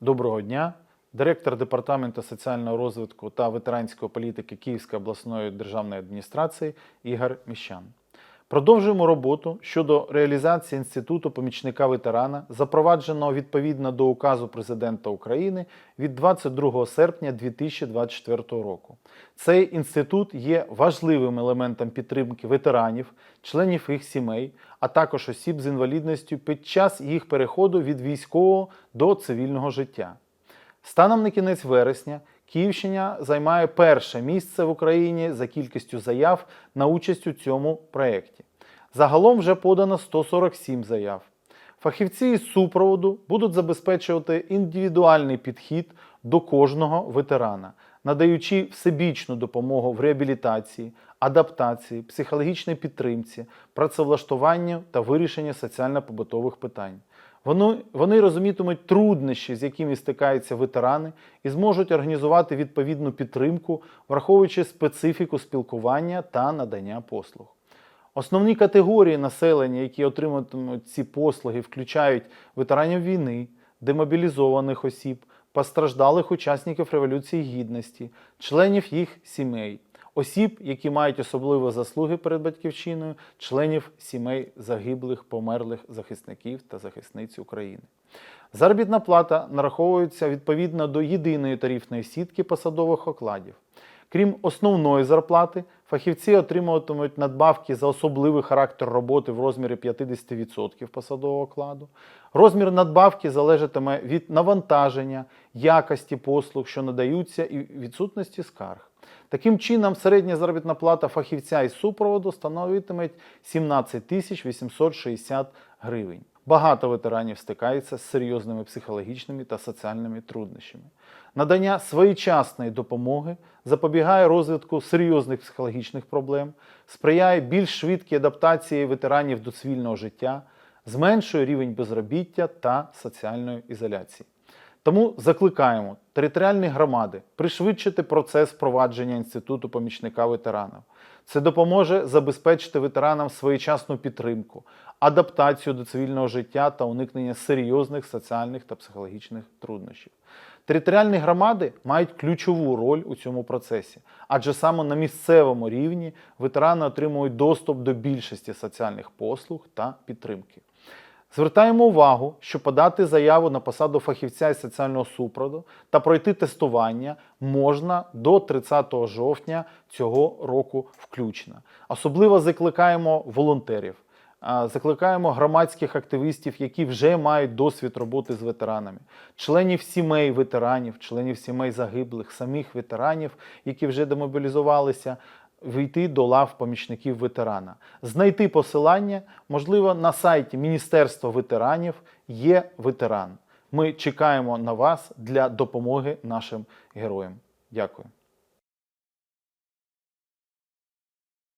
Доброго дня. Директор Департаменту соціального розвитку та ветеранської політики Київської обласної державної адміністрації Ігор Міщан. Продовжуємо роботу щодо реалізації інституту помічника ветерана, запровадженого відповідно до указу Президента України від 22 серпня 2024 року. Цей інститут є важливим елементом підтримки ветеранів, членів їх сімей, а також осіб з інвалідністю під час їх переходу від військового до цивільного життя. Станом на кінець вересня Київщина займає перше місце в Україні за кількістю заяв на участь у цьому проєкті. Загалом вже подано 147 заяв. Фахівці із супроводу будуть забезпечувати індивідуальний підхід до кожного ветерана, надаючи всебічну допомогу в реабілітації, адаптації, психологічній підтримці, працевлаштуванню та вирішенні соціально-побутових питань. Вони, розумітимуть труднощі, з якими стикаються ветерани, і зможуть організувати відповідну підтримку, враховуючи специфіку спілкування та надання послуг. Основні категорії населення, які отриматимуть ці послуги, включають ветеранів війни, демобілізованих осіб, постраждалих учасників Революції Гідності, членів їх сімей, осіб, які мають особливі заслуги перед батьківщиною, членів сімей загиблих, померлих захисників та захисниць України. Заробітна плата нараховується відповідно до єдиної тарифної сітки посадових окладів. Крім основної зарплати, фахівці отримуватимуть надбавки за особливий характер роботи в розмірі 50% посадового окладу. Розмір надбавки залежатиме від навантаження, якості послуг, що надаються, і відсутності скарг. Таким чином, середня заробітна плата фахівця із супроводу становитиме 17 тисяч 860 гривень. Багато ветеранів стикаються з серйозними психологічними та соціальними труднощами. Надання своєчасної допомоги запобігає розвитку серйозних психологічних проблем, сприяє більш швидкій адаптації ветеранів до цивільного життя, зменшує рівень безробіття та соціальної ізоляції. Тому закликаємо територіальні громади пришвидшити процес впровадження інституту помічника ветеранів. Це допоможе забезпечити ветеранам своєчасну підтримку, адаптацію до цивільного життя та уникнення серйозних соціальних та психологічних труднощів. Територіальні громади мають ключову роль у цьому процесі, адже саме на місцевому рівні ветерани отримують доступ до більшості соціальних послуг та підтримки. Звертаємо увагу, що подати заяву на посаду фахівця із соціального супроводу та пройти тестування можна до 30 жовтня цього року включно. Особливо закликаємо волонтерів, закликаємо громадських активістів, які вже мають досвід роботи з ветеранами, членів сімей ветеранів, членів сімей загиблих, самих ветеранів, які вже демобілізувалися війти до лав помічників ветерана, знайти посилання, можливо, на сайті Міністерства ветеранів є ветеран. Ми чекаємо на вас для допомоги нашим героям. Дякую.